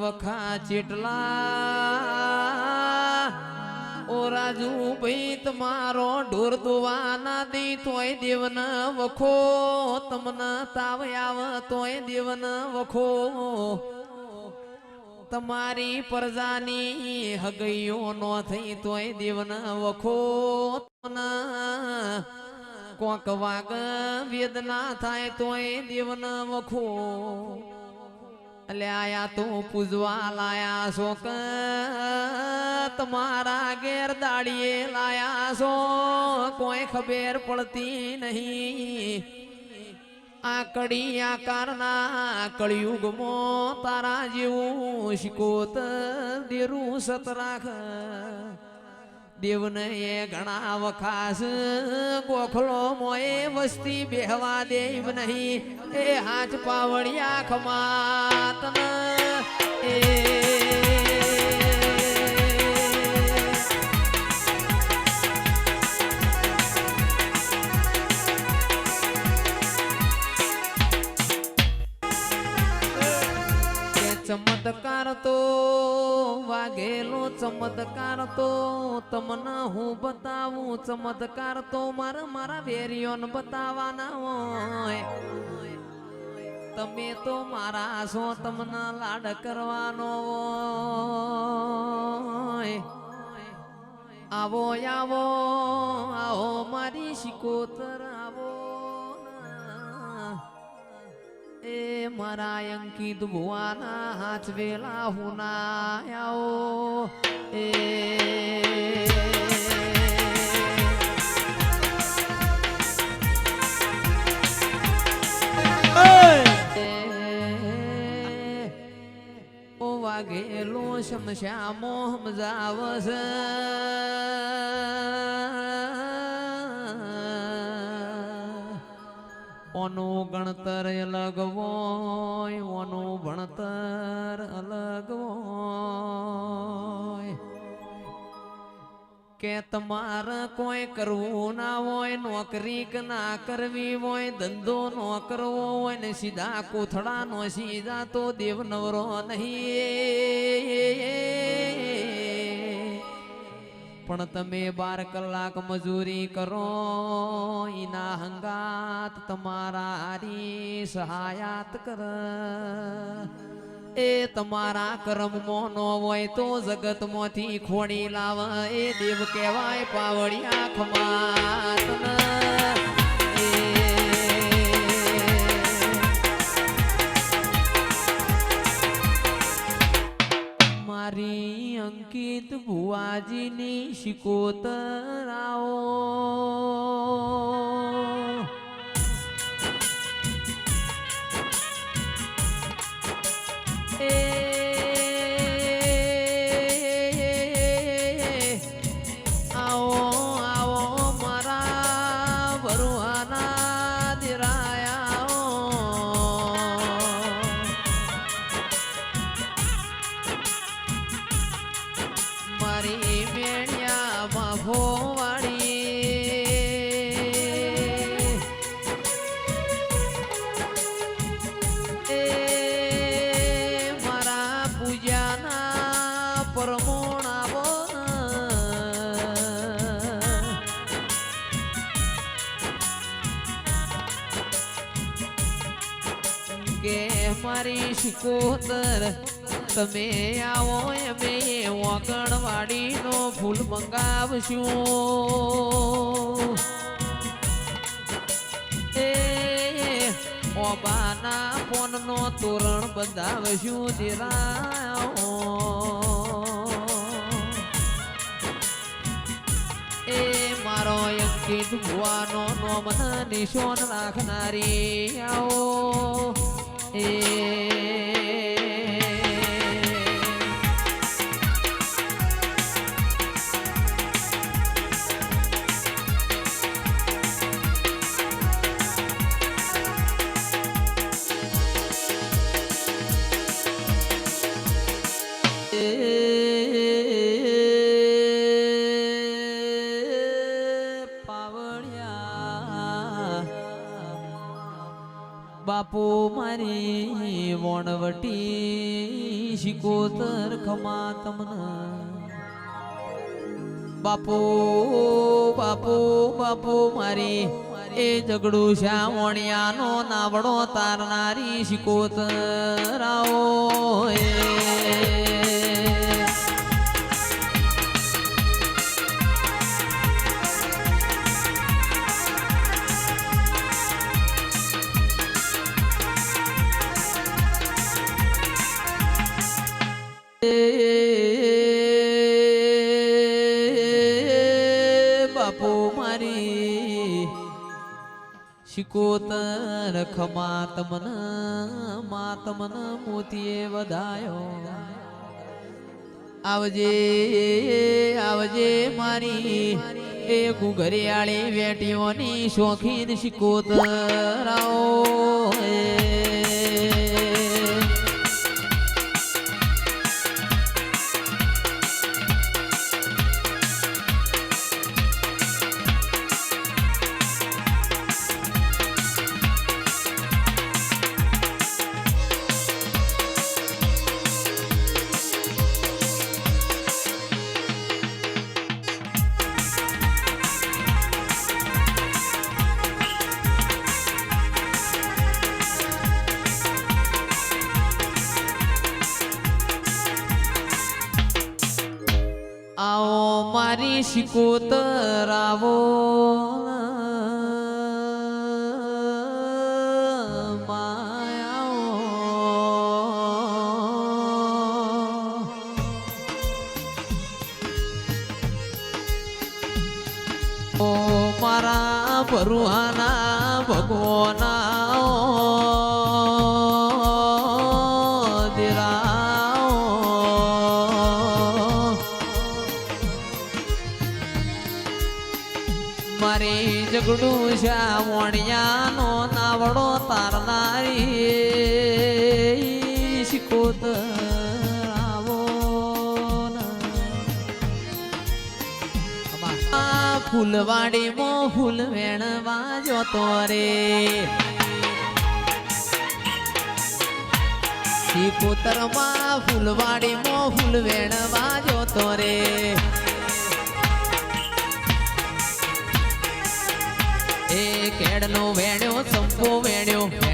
વખા ચેટલા ઓ રાજુ ભાઈ તમારો ઢોર દોવાના દે તોય દેવન વખો. તમને તાવ આવ, તોય દેવન વખો. તમારી પ્રજાની હગૈયો નો થઈ, તોય દેવન વખો. કોક વાગ વેદના થાય, તોય દેવન વખો. એટલે આયા તો પૂજવા લાયા છો તમારા ઘેર દાડીએ લાયા છો? કોઈ ખબર પડતી નહીં. આ કડી આકારના કળિયુગમાં તારા જેવું શિકોત દેરું સત રાખ દેવને એ ઘણા વખાસ. ગોખલો મોએ વસ્તી બેહવા દેવ નહીં. એ હાથ પાવડિયા ખમાત ચમત્કાર તો તમને હું બતાવું, ચમત્કાર તો મારા મારા વેરિયોન બતાવવાના હોય. તમે તો મારા છો, તમને લાડ કરવાનો હોય. આવો આવો આવો મારી શિકોતર એ મારા અંકિત ભુવાના હાથ વેલા હુનાયાઓ. એ ઓ વાઘેલો શમશ્યામો સમજાવસ ઓનું ગણતર અલગ હોય ઓનું ભણતર અલગ હોય કે તમારે કોઈ કરવું ના હોય, નોકરી કે ના કરવી હોય, ધંધો નો કરવો હોય, ને સીધા કોથળા નો સીધા તો દેવ નવરો નહીં. પણ તમે બાર કલાક મજૂરી કરો ઈના હંગાત તમારા હારી સહાયાત કર. એ તમારા કર્મમાં ન હોય તો જગતમાંથી ખોડી લાવ, એ દેવ કહેવાય પાવડિયા ખમાત એ મારી અંકિત ભુવાજીની શિકોતર કે મારી શિકોતર, તમે આવો અમે વાગણવાડીનો ફૂલ મંગાવશું. એ, ઓબાના ફોનનો તોરણ બંધાવશું દિરાઓ એ, મારો અંકિત ભુવાનો નોમ નિશોન રાખનારી આવો. એ શિકોતર ખમા તમને. બાપુ બાપુ બાપુ મારી એ ઝઘડું શ્યામણિયાનો નાવડો તારનારી શિકોતરાઓ એ. શિકોતર ખમા તમન મા મોતીએ વધાયો. આવજે આવજે મારી એ ઘુઘરિયાળી વેટીઓની શોખીન શિકોતર આવો મારી શિકોતર આવો ઓ મારા ભરુહાના ભગવાના શિકોતર આવો આ ફૂલવાડીમાં ફૂલ વેણવા જોતો રે શિકોતરમાં ફૂલવાડીમાં ફૂલ વેણવા જોતો રે એ કેડનો વેણ્યો સંપો વેણ્યો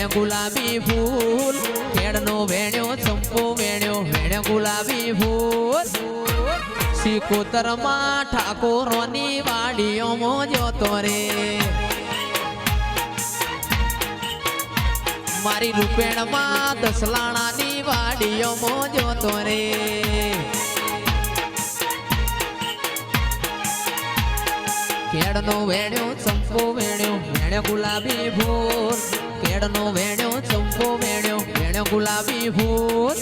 વેણે ગુલાબી ફૂલ. કેળનો વેણ્યો, ચંપો વેણ્યો, વેણે ગુલાબી ફૂલ. સિકોતરમાં ઠાકોરોની વાડીઓમાં જોતો રે. મારી રૂપેણમાં દસલાણાની વાડીઓમાં જોતો રે. કેળનો વેણ્યો ચંપો વેણ્યો વેણ્યો ગુલાબી ભૂર. કેળનો વેણ્યો, ચંપો વેણ્યો વેણ્યો ગુલાબી ભૂર.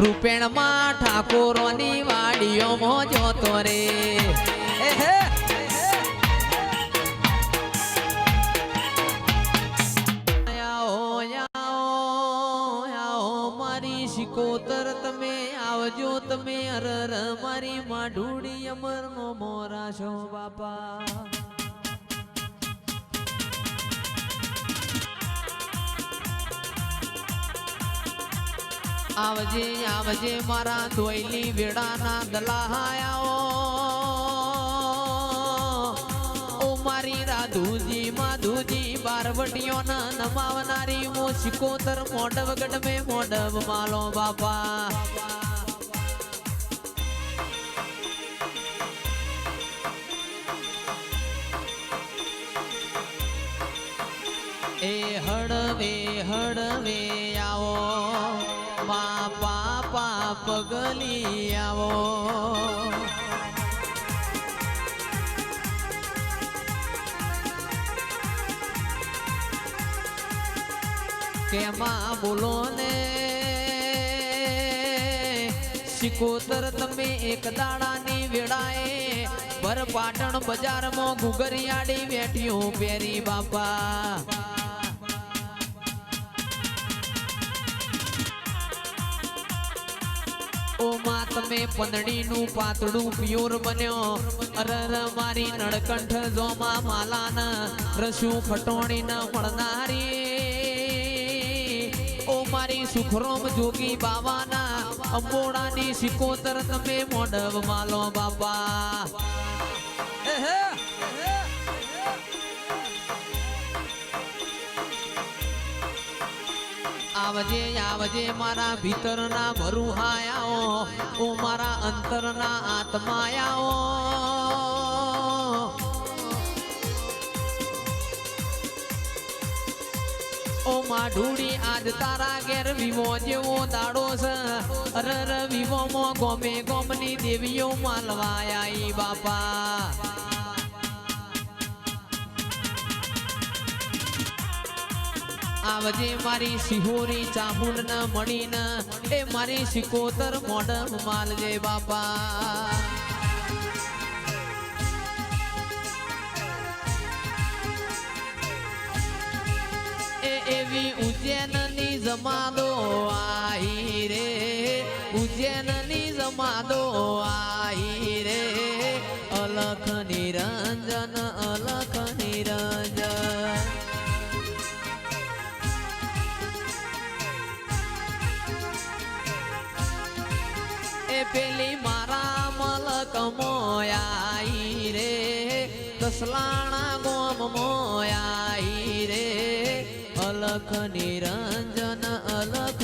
રૂપેણમાં ઠાકોરોની વાડીઓમાં જોતો રે. મારી શિકોતર, તમે આવજો, તમે અરર મારી માઢુડી અમર નો મોરા છો, બાપા. આવજે આવજે મારા ધોઈલી વેડાના દલાહાયાઓ. ઓ મારી રાધુજી, માધુજી, બારવટીઓના નમાવનારી મો શિકોતર મોડવ ગઢ મે મોડવ માલો બાપા. એ હળવે હળવે પગલી આવો. કેમાં બોલો ને? શિકોતર તમે એક દાડાની વેળાએ ભર પાટણ બજારમાં ઘુગરિયાડી બેઠ્યું પેરી બાપા. માં તમે પંદડીનું પાતળું પ્યોર બન્યો. અરર મારી નળકંઠ જોમાં માલાન રસું ખટોણી ન મળનારી ઓ મારી સુખરોમ જોગી બાવાના અંબોડાની સિકોતર તમે મોઢવ માલો બાપા. આવજે આવજે મારા ભીતરના ભરુહાયાઓ ઓ મારા અંતરના આત્માયાઓ. ઓ માં ઢૂડી આજ તારા ઘેર વિવો જેવો દાડો છે. અરર વિવો મો ગોમે ગોમની દેવીઓ માલવાયા બાપા. આવજે મારી સિહોરી ચામુંડ ન મણીન એ મારી સિકોતર મોડમ માલજે બાપા એ એવી ઉજ્જૈનની જમાદો આઈ રે ઉજ્જૈનની જમાદો આઈ રે અલખ નિરંજન અલખ પેલી મારા મલક મોયાઈ રે. કસલાણા ગોમ મોયાઈ રે. અલખ નિરંજન અલખ